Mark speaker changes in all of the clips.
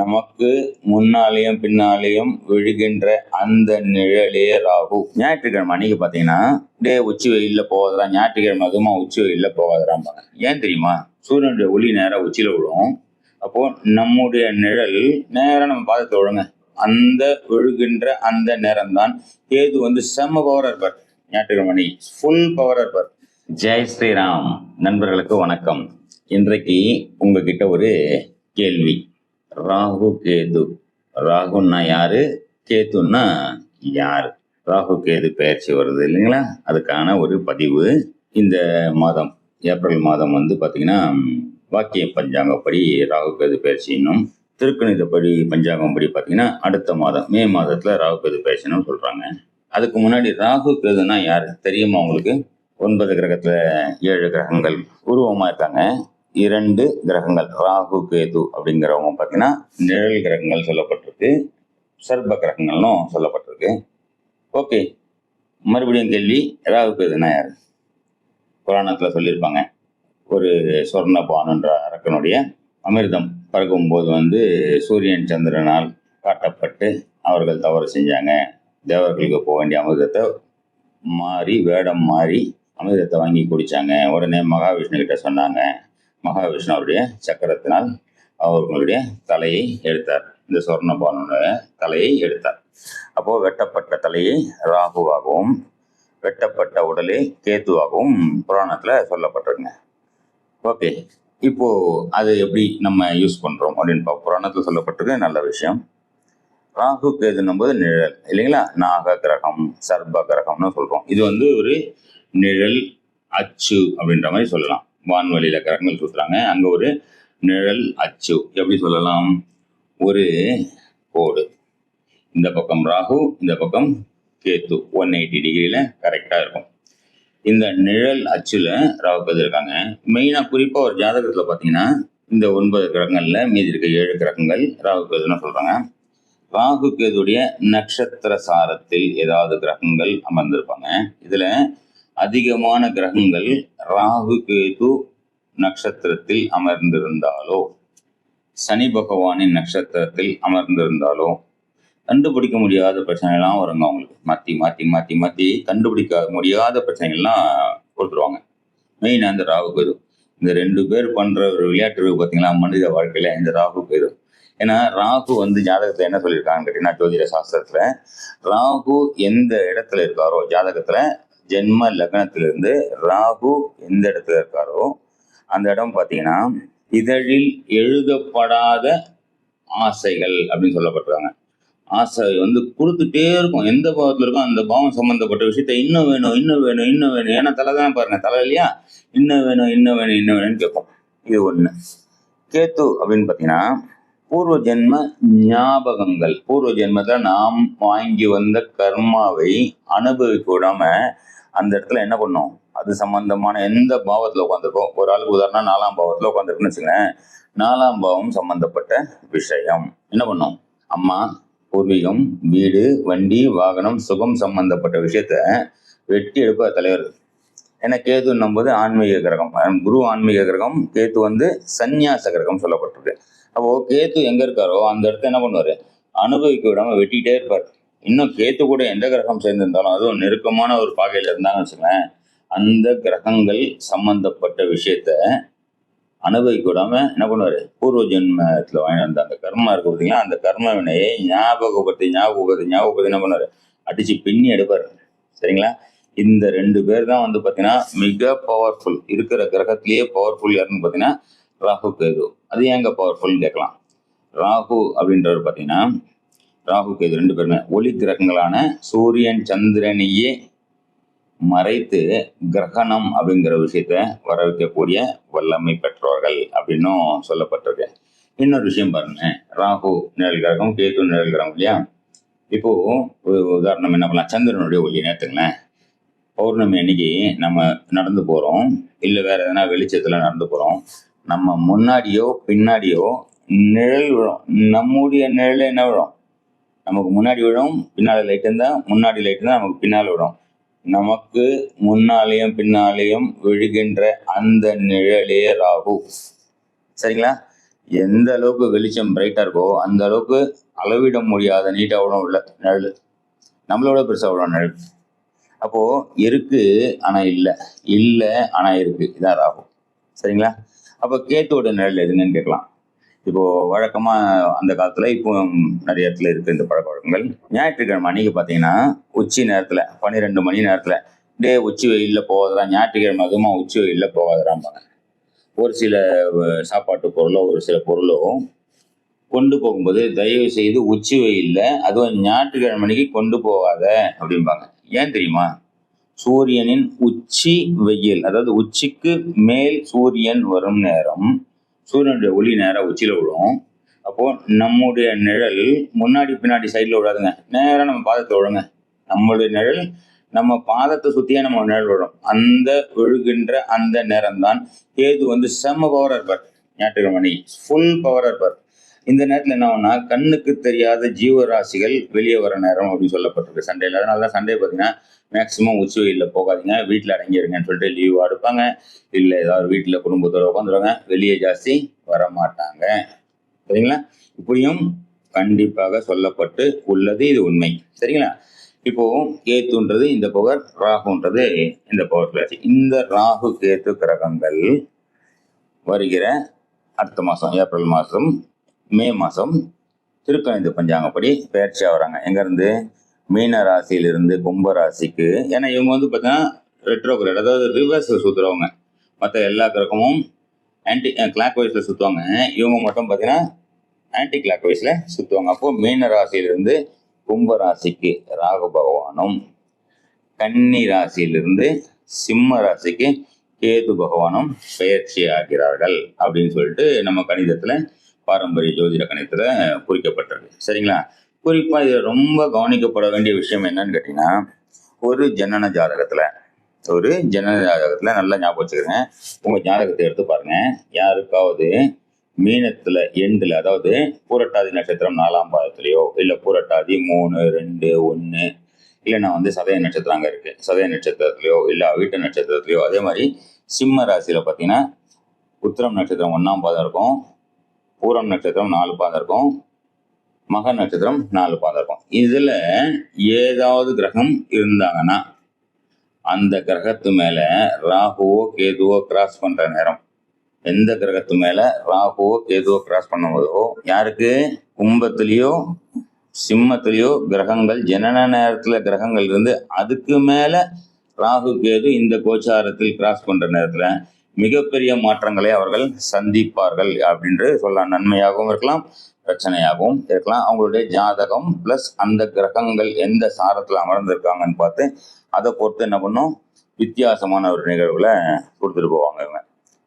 Speaker 1: நமக்கு முன்னாலேயும் பின்னாலேயும் விழுகின்ற அந்த நிழலே ராகு. ஞாயிற்றுக்கிழமை அன்னைக்கு பார்த்தீங்கன்னா டே உச்சி வெயிலில் போகாதரா ஞாயிற்றுக்கிழமை அதுமா உச்சி வெயிலில் போகாதராம்பாங்க ஏன் தெரியுமா? சூரியனுடைய ஒளி நேராக உச்சியில் விழும். அப்போ நம்முடைய நிழல் நேராக நம்ம பார்த்து விழுங்க அந்த விழுகின்ற அந்த நேரம் தான் கேது வந்து செம்ம பவர் இருப்பார். ஞாயிற்றுக்கிழமை அன்னைக்கு ஃபுல் பவர் இருப்பார். ஜெய் ஸ்ரீராம். நண்பர்களுக்கு வணக்கம். இன்றைக்கு உங்ககிட்ட ஒரு கேள்வி. ராகு கேது. ராகுன்னா யாரு? கேதுன்னா யாரு? ராகு கேது பயிற்சி வருது இல்லைங்களா? அதுக்கான ஒரு பதிவு இந்த மாதம் ஏப்ரல் மாதம் வந்து பார்த்தீங்கன்னா வாக்கிய பஞ்சாங்கப்படி ராகு கேது பயிற்சி இன்னும் திருக்கணிதப்படி பஞ்சாங்கம் படி பார்த்தீங்கன்னா அடுத்த மாதம் மே மாதத்தில் ராகு கேது பயிற்சின்னு சொல்கிறாங்க அதுக்கு முன்னாடி ராகு கேதுன்னா யார்? தெரியுமா உங்களுக்கு? ஒன்பது கிரகத்தில் ஏழு கிரகங்கள் உருவமாக இருக்காங்க. இரண்டு கிரகங்கள் ராகு கேது அப்படிங்கிறவங்க பார்த்தீங்கன்னா நிழல் கிரகங்கள் சொல்லப்பட்டிருக்கு சர்ப கிரகங்கள்னும் சொல்லப்பட்டிருக்கு. ஓகே மறுபடியும் கேள்வி ராகு கேதுனா யார்? புராணத்தில் சொல்லியிருப்பாங்க ஒரு சொர்ண பானுன்ற அரக்கனுடைய அமிர்தம் பறக்கும்போது வந்து சூரியன் சந்திரனால் காட்டப்பட்டு அவர்கள் தவறு செஞ்சாங்க. தேவர்களுக்கு போக வேண்டிய அமிர்தத்தை மாறி வேடம் மாறி அமிர்தத்தை வாங்கி குடித்தாங்க உடனே மகாவிஷ்ணு கிட்ட சொன்னாங்க மகாவிஷ்ணுவருடைய சக்கரத்தினால் அவர்களுடைய தலையை எடுத்தார். இந்த சொர்ணபானுடைய தலையை எடுத்தார். அப்போ வெட்டப்பட்ட தலையை ராகுவாகவும் வெட்டப்பட்ட உடலை கேத்துவாகவும் புராணத்தில் சொல்லப்பட்டிருக்குங்க. ஓகே. இப்போ அது எப்படி நம்ம யூஸ் பண்றோம் அப்படின்னு பா புராணத்தில் சொல்லப்பட்டிருக்கு நல்ல விஷயம். ராகு கேதுன்னும் போது நிழல் இல்லைங்களா? நாக கிரகம் சர்ப கிரகம்னு சொல்றோம். இது வந்து ஒரு நிழல் அச்சு அப்படின்ற மாதிரி சொல்லலாம். வான்வெளியில கரங்கள் சுற்றுறாங்க அங்க ஒரு நிழல் அச்சு. எப்படி சொல்லலாம்? ஒரு கோடு. இந்த பக்கம் ராகு இந்த பக்கம் கேத்து. ஒன் எயிட்டி டிகிரியில கரெக்டா இருக்கும். இந்த நிழல் அச்சுல ராகு கேது இருக்காங்க மெயினா குறிப்பா ஒரு ஜாதகத்துல பாத்தீங்கன்னா இந்த ஒன்பது கிரகங்கள்ல மீதி இருக்க ஏழு கிரகங்கள் ராகு கேதுன்னு சொல்றாங்க. ராகு கேதுடைய நட்சத்திர சாரத்தில் ஏதாவது கிரகங்கள் அமர்ந்திருப்பாங்க. இதுல அதிகமான கிரகங்கள் ராகு கேது நட்சத்திரத்தில் அமர்ந்திருந்தாலோ சனி பகவானின் நட்சத்திரத்தில் அமர்ந்திருந்தாலோ கண்டுபிடிக்க முடியாத பிரச்சனைலாம் வருங்க அவங்களுக்கு. மாற்றி மாற்றி மாற்றி மாற்றி கண்டுபிடிக்க முடியாத பிரச்சனைகள்லாம் கொடுத்துருவாங்க. மெயின் அந்த ராகு கேது. இந்த ரெண்டு பேர் பண்ணுற ஒரு விளையாட்டு பார்த்தீங்களா மனித வாழ்க்கையில் இந்த ராகு கேது. ஏன்னா ராகு வந்து ஜாதகத்தில் என்ன சொல்லியிருக்காங்கன்னு கேட்டீங்கன்னா ஜோதிட சாஸ்திரத்தில் ராகு எந்த இடத்துல இருக்காரோ ஜாதகத்தில் ஜென்ம லக்னத்திலிருந்து ராகு எந்த இடத்துல இருக்காரோ அந்த இடம் பார்த்தீங்கன்னா இதழில் எழுதப்படாத ஆசைகள் அப்படின்னு சொல்லப்பட்டிருக்காங்க. ஆசை வந்து கொடுத்துட்டே இருக்கும். எந்த பாவத்தில் இருக்கோ அந்த பாவம் சம்மந்தப்பட்ட விஷயத்த இன்னும் வேணும் இன்னும் வேணும் இன்னும் வேணும். ஏன்னா தலை தானே பாருங்க தலை இல்லையா? இன்னும் வேணும் இன்னும் வேணும் இன்னும் வேணும்னு கேட்போம் இது ஒண்ணு. கேத்து அப்படின்னு பார்த்தீங்கன்னா பூர்வ ஜென்ம ஞாபகங்கள். பூர்வ ஜென்மத்தில் நாம் வாங்கி வந்த கர்மாவை அனுபவிக்க விடாம அந்த இடத்துல என்ன பண்ணும்? அது சம்பந்தமான எந்த பாவத்தில் உட்காந்துருக்கோம் ஒரு ஆளுக்கு உதாரணம் நாலாம் பாவத்தில் உட்காந்துருக்குன்னு வச்சுக்கோங்களேன். நாலாம் பாவம் சம்பந்தப்பட்ட விஷயம். என்ன பண்ணோம்? அம்மா பூர்வீகம் வீடு வண்டி வாகனம் சுகம் சம்பந்தப்பட்ட விஷயத்த வெட்டி எடுப்பார் தலைவர். ஏன்னா கேதுன்னும் போது ஆன்மீக கிரகம். குரு ஆன்மீக கிரகம் கேத்து வந்து சந்நியாச கிரகம் சொல்லப்பட்டிருக்கு. அப்போ கேத்து எங்க இருக்காரோ அந்த இடத்த என்ன பண்ணுவாரு? அனுபவிக்க விடாம வெட்டிக்கிட்டே இருப்பார். இன்னும் கேத்து கூட எந்த கிரகம் சேர்ந்திருந்தாலும் அதுவும் நெருக்கமான ஒரு பாகையில் இருந்தாங்கன்னு வச்சுக்கோங்களேன். அந்த கிரகங்கள் சம்பந்தப்பட்ட விஷயத்த அனுபவிக்க விடாம என்ன பண்ணுவார்? பூர்வ ஜென்மத்தில் வாங்கி வந்த அந்த கர்மா இருக்கு பார்த்தீங்களா அந்த கர்ம வினையை ஞாபகப்படுத்தி ஞாபகப்படுத்தி ஞாபகப்படுத்தி என்ன பண்ணுவார்? அடிச்சு பின்னி எடுப்பார். சரிங்களா? இந்த ரெண்டு பேர் தான் வந்து பார்த்தீங்கன்னா மிக பவர்ஃபுல் இருக்கிற கிரகத்திலேயே பவர்ஃபுல் யாருன்னு பார்த்தீங்கன்னா ராகு கேது. அது ஏங்க பவர்ஃபுல்னு கேட்கலாம்? ராகு அப்படின்றவர் பார்த்தீங்கன்னா ராகு கேது ரெண்டு பேருமே. ஒளி கிரகங்களான சூரியன் சந்திரனையே மறைத்து கிரகணம் அப்படிங்கிற விஷயத்த வர வைக்கக்கூடிய வல்லமை பெற்றவர்கள் அப்படின்னும் சொல்லப்பட்டிருக்கு. இன்னொரு விஷயம் பாருங்க. ராகு நிழல் கிரகம் கேது நிழல் கிரகம் இல்லையா? இப்போ ஒரு உதாரணம் என்ன பண்ணலாம்? சந்திரனுடைய ஒளி நேற்றுங்களேன் பௌர்ணமி அன்னைக்கு நம்ம நடந்து போகிறோம் இல்லை வேற எதனா வெளிச்சத்தில் நடந்து போகிறோம் நம்ம முன்னாடியோ பின்னாடியோ நிழல் விழும். நம்முடைய நிழல் என்ன விழும்? நமக்கு முன்னாடி விழும் பின்னால் லைட் இருந்தால் முன்னாடி லைட் இருந்தால் நமக்கு பின்னால் விடும் நமக்கு முன்னாலேயும் பின்னாலேயும் விழுகின்ற அந்த நிழலே ராகு. சரிங்களா? எந்த அளவுக்கு வெளிச்சம் பிரைட்டாக இருக்கோ அந்த அளவுக்கு அளவிட முடியாத நீட்டாக விடும் உள்ள நிழல். நம்மளோட பெருசாக விடும் நிழல். அப்போது இருக்கு ஆனால் இல்லை. இல்லை ஆனால் இருக்கு. இதான் ராகு. சரிங்களா? அப்போ கேத்தோட நிழல் எதுங்கன்னு கேட்கலாம். இப்போ வழக்கமா அந்த காலத்துல இப்போ நிறைய இடத்துல இருக்கு இந்த பழக்க வழக்கங்கள் ஞாயிற்றுக்கிழமை அன்னைக்கு பாத்தீங்கன்னா உச்சி நேரத்துல பன்னிரெண்டு மணி நேரத்துல டே உச்சி வெயில்ல போகாதரா ஞாயிற்றுக்கிழமை அதுமா உச்சி வெயில்ல போகாதராம்பாங்க ஒரு சில சாப்பாட்டு பொருளோ ஒரு சில பொருளோ கொண்டு போகும்போது தயவு செய்து உச்சி வெயில்ல அதுவும் ஞாயிற்றுக்கிழமை அன்னைக்கு கொண்டு போகாத அப்படிம்பாங்க. ஏன் தெரியுமா? சூரியனின் உச்சி வெயில் அதாவது உச்சிக்கு மேல் சூரியன் வரும் நேரம் சூரியனுடைய ஒளி நேராக உச்சியில் விழும். அப்போது நம்முடைய நிழல் முன்னாடி பின்னாடி சைடில் விடாதுங்க நேராக நம்ம பாதத்தை விழுங்க. நம்மளுடைய நிழல் நம்ம பாதத்தை சுற்றியே நம்ம நிழல் விழும். அந்த விழுகின்ற அந்த நேரம் தான் கேது வந்து செம்ம பவர் இருப்பார். ஞாயிற்றுக்கிழமை ஃபுல் பவர் இருப்பார். இந்த நேரத்தில் என்ன ஆகும்னா கண்ணுக்கு தெரியாத ஜீவராசிகள் வெளியே வர நேரம் அப்படின்னு சொல்லப்பட்டிருக்கு சண்டேல அதனால தான் சண்டே பார்த்தீங்கன்னா மேக்சிமம் உச்சி வெயிலில் போகாதீங்க. வீட்டில் அடங்கிருங்கன்னு சொல்லிட்டு லீவ் எடுப்பாங்க. இல்லை ஏதாவது வீட்டில் குடும்பத்தோட உட்காந்துருவாங்க. வெளியே ஜாஸ்தி வர மாட்டாங்க. சரிங்களா? இப்படியும் கண்டிப்பாக சொல்லப்பட்டு உள்ளது இது உண்மை. சரிங்களா? இப்போ கேத்துன்றது இந்த பவர் ராகுன்றது இந்த பவர் கிளாஸ் இந்த ராகு கேத்து கிரகங்கள் வருகிற அடுத்த மாதம் ஏப்ரல் மாதம் மே மாதம் திருக்கணித பஞ்சாங்கப்படி பயிற்சியாக வராங்க. எங்கேருந்து? மீன ராசியிலிருந்து கும்ப ராசிக்கு. ஏன்னா இவங்க வந்து பார்த்தீங்கன்னா ரெட்ரோகிரேட் அதாவது ரிவர்ஸில் சுற்றுறவங்க மற்ற எல்லா கிரகமும் ஆன்டி கிளாக் வைஸில் சுற்றுவாங்க இவங்க மட்டும் பார்த்தீங்கன்னா ஆன்டி கிளாக் வைஸில் சுற்றுவாங்க அப்போது மீன ராசியிலிருந்து கும்ப ராசிக்கு ராகு பகவானும் கன்னி ராசியிலிருந்து சிம்ம ராசிக்கு கேது பகவானும் பெயர்ச்சி ஆகிறார்கள் அப்படின்னு சொல்லிட்டு நம்ம கணிதத்தில் பாரம்பரிய ஜோதிட கணிதத்துல குறிக்கப்பட்டிருக்கு சரிங்களா? குறிப்பாக இதில் ரொம்ப கவனிக்கப்பட வேண்டிய விஷயம் என்னன்னு கேட்டிங்கன்னா ஒரு ஜனன ஜாதகத்தில் ஒரு ஜனன ஜாதகத்தில் நல்லா ஞாபகம் வச்சுக்கிறேங்க உங்கள் ஜாதகத்தை எடுத்து பாருங்க. யாருக்காவது மீனத்துல எண்டுல அதாவது பூரட்டாதி நட்சத்திரம் நாலாம் பாதத்திலேயோ இல்ல பூரட்டாதி மூணு ரெண்டு ஒன்னு இல்லைன்னா வந்து சதய நட்சத்திரம் அங்கே இருக்கு. சதய நட்சத்திரத்துலையோ இல்லை அவிட்ட நட்சத்திரத்துலையோ அதே மாதிரி சிம்ம ராசியில பார்த்தீங்கன்னா உத்திரம் நட்சத்திரம் ஒன்றாம் பாதம் இருக்கும். பூரம் நட்சத்திரம் நாலு பாதம் இருக்கும். மக நட்சத்திரம் நாலு பாதம் இருக்கும். இதில் ஏதாவது கிரகம் இருந்தாங்கன்னா அந்த கிரகத்து மேலே ராகுவோ கேதுவோ கிராஸ் பண்ணுற நேரம். எந்த கிரகத்து மேலே ராகுவோ கேதுவோ கிராஸ் பண்ணும்போதோ யாருக்கு? கும்பத்துலேயோ சிம்மத்திலேயோ கிரகங்கள் ஜனன நேரத்தில் கிரகங்கள் இருந்து அதுக்கு மேலே ராகு கேது இந்த கோச்சாரத்தில் கிராஸ் பண்ணுற நேரத்தில் மிகப்பெரிய மாற்றங்களை அவர்கள் சந்திப்பார்கள் அப்படின்று சொல்லலாம். நன்மையாகவும் இருக்கலாம் பிரச்சனையாகவும் இருக்கலாம். அவங்களுடைய ஜாதகம் பிளஸ் அந்த கிரகங்கள் எந்த சாரத்தில் அமர்ந்திருக்காங்கன்னு பார்த்து அதை பொறுத்து என்ன பண்ணும்? வித்தியாசமான ஒரு நிகழ்வுகளை கொடுத்துட்டு போவாங்க இவங்க.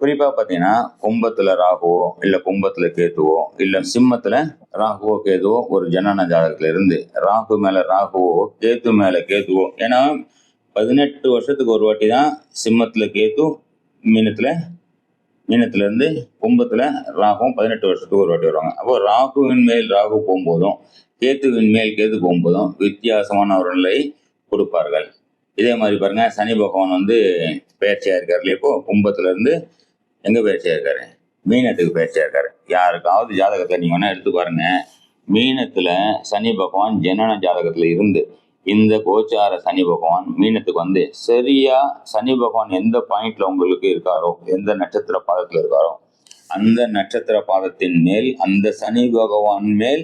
Speaker 1: குறிப்பாக பார்த்தீங்கன்னா கும்பத்தில் ராகுவோ இல்லை கும்பத்தில் கேத்துவோ இல்லை சிம்மத்தில் ராகுவோ கேதுவோ ஒரு ஜனன ஜாதகத்தில் இருந்து ராகு மேலே ராகுவோ கேத்து மேலே கேத்துவோ. ஏன்னா பதினெட்டு வருஷத்துக்கு ஒரு வாட்டி தான் சிம்மத்தில் கேத்து மீனத்தில் மீனத்துலேருந்து இருந்து ராகும் பதினெட்டு வருஷத்துக்கு ஒரு வாட்டி வருவாங்க. அப்போ ராகுவின் மேல் ராகு போகும்போதும் கேத்துவின் மேல் கேத்து போகும்போதும் வித்தியாசமான ஒரு நிலை கொடுப்பார்கள். இதே மாதிரி பாருங்க சனி பகவான் வந்து பயிற்சியா இருக்கார் இல்லையா? இப்போ கும்பத்துல இருந்து எங்க இருக்காரு? மீனத்துக்கு பயிற்சியா இருக்காரு. யாருக்காவது ஜாதகத்தை நீங்க வேணால் எடுத்து பாருங்க. மீனத்தில் சனி பகவான் ஜனன ஜாதகத்தில் இருந்து இந்த கோச்சார சனி பகவான் மீனத்துக்கு வந்து சரியா சனி பகவான் எந்த பாயிண்ட்ல உங்களுக்கு இருக்காரோ எந்த நட்சத்திர பாதத்துல இருக்காரோ அந்த நட்சத்திர பாதத்தின் மேல் அந்த சனி பகவான் மேல்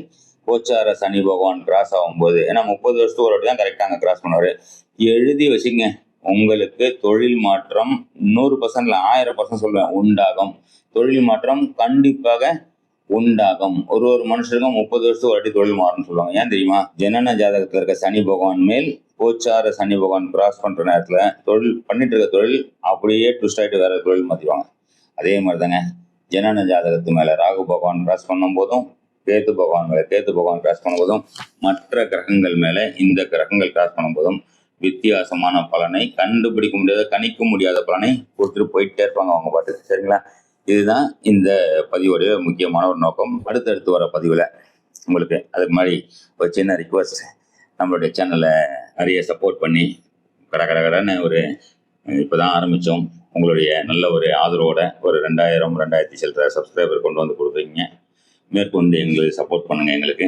Speaker 1: கோச்சார சனி பகவான் கிராஸ் ஆகும்போது ஏன்னா முப்பது வருஷத்துக்கு ஒரு தான் கரெக்டாக அங்கே கிராஸ் பண்ணுவார். எழுதி வச்சுங்க உங்களுக்கு தொழில் மாற்றம் நூறு பர்சன்ட்ல ஆயிரம் பர்சன்ட் சொல்லுவேன் உண்டாகும். தொழில் மாற்றம் கண்டிப்பாக உண்டாகும். ஒரு ஒரு மனுஷருக்கும் முப்பது வருஷத்துக்கு ஒரு வாட்டி தொழில் மாறும்னு சொல்லுவாங்க. ஏன் தெரியுமா? ஜனன ஜாதகத்தில் இருக்க சனி பகவான் மேல் கோச்சார சனி பகவான் கிராஸ் பண்ற நேரத்துல தொழில் பண்ணிட்டு இருக்க தொழில் அப்படியே ட்விஸ்ட் ஆயிட்டு வேற தொழில் மாத்திடுவாங்க அதே மாதிரி தாங்க ஜனன ஜாதகத்து மேல ராகு பகவான் கிராஸ் பண்ணும் போதும் கேத்து பகவான் மேல கேத்து பகவான் கிராஸ் பண்ணும்போதும் மற்ற கிரகங்கள் மேல இந்த கிரகங்கள் கிராஸ் பண்ணும்போதும் வித்தியாசமான பலனை கண்டுபிடிக்க முடியாத கணிக்க முடியாத பலனை கொடுத்துட்டு போயிட்டே இருப்பாங்க அவங்க பாட்டுக்கு. சரிங்களா? இதுதான் இந்த பதிவுடைய முக்கியமான ஒரு நோக்கம். அடுத்தடுத்து வர பதிவில் உங்களுக்கு அதுக்கு மாதிரி ஒரு சின்ன ரிக்வஸ்ட் நம்மளுடைய சேனலை நிறைய சப்போர்ட் பண்ணி கட கட கடன்னு ஒரு இப்போ தான் ஆரம்பித்தோம் உங்களுடைய நல்ல ஒரு ஆதரவோட ஒரு ரெண்டாயிரம் ரெண்டாயிரத்தி சில்லற சப்ஸ்கிரைபர் கொண்டு வந்து கொடுக்குறீங்க. மேற்கொண்டு எங்களுக்கு சப்போர்ட் பண்ணுங்கள் எங்களுக்கு.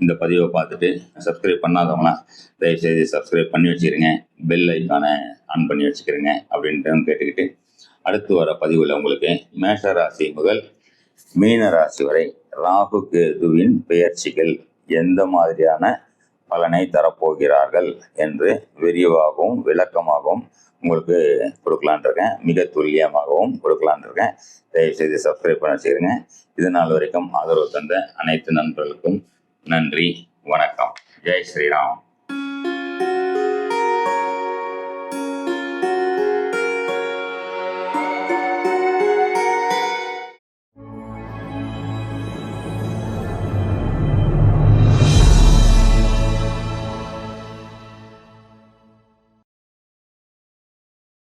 Speaker 1: இந்த பதிவை பார்த்துட்டு சப்ஸ்கிரைப் பண்ணாதவங்களாம் தயவுசெய்து சப்ஸ்கிரைப் பண்ணி வச்சுக்கிறேங்க பெல் ஐக்கானை ஆன் பண்ணி வச்சுக்கிறேங்க அப்படின்ட்டு கேட்டுக்கிட்டு அடுத்து வர பதிவில் உங்களுக்கு மேஷ ராசி முதல் மீன ராசி வரை ராகு கேதுவின் பெயர்ச்சிகள் எந்த மாதிரியான பலனை தரப்போகிறார்கள் என்று விரிவாகவும் விளக்கமாகவும் உங்களுக்கு கொடுக்கலான் இருக்கேன். மிக துல்லியமாகவும் கொடுக்கலான் இருக்கேன். தயவுசெய்து சப்ஸ்கிரைப் பண்ண வச்சுக்கிறேங்க இது நாள் வரைக்கும் ஆதரவு தந்த அனைத்து நண்பர்களுக்கும் நன்றி வணக்கம். ஜெய் ஸ்ரீராம்.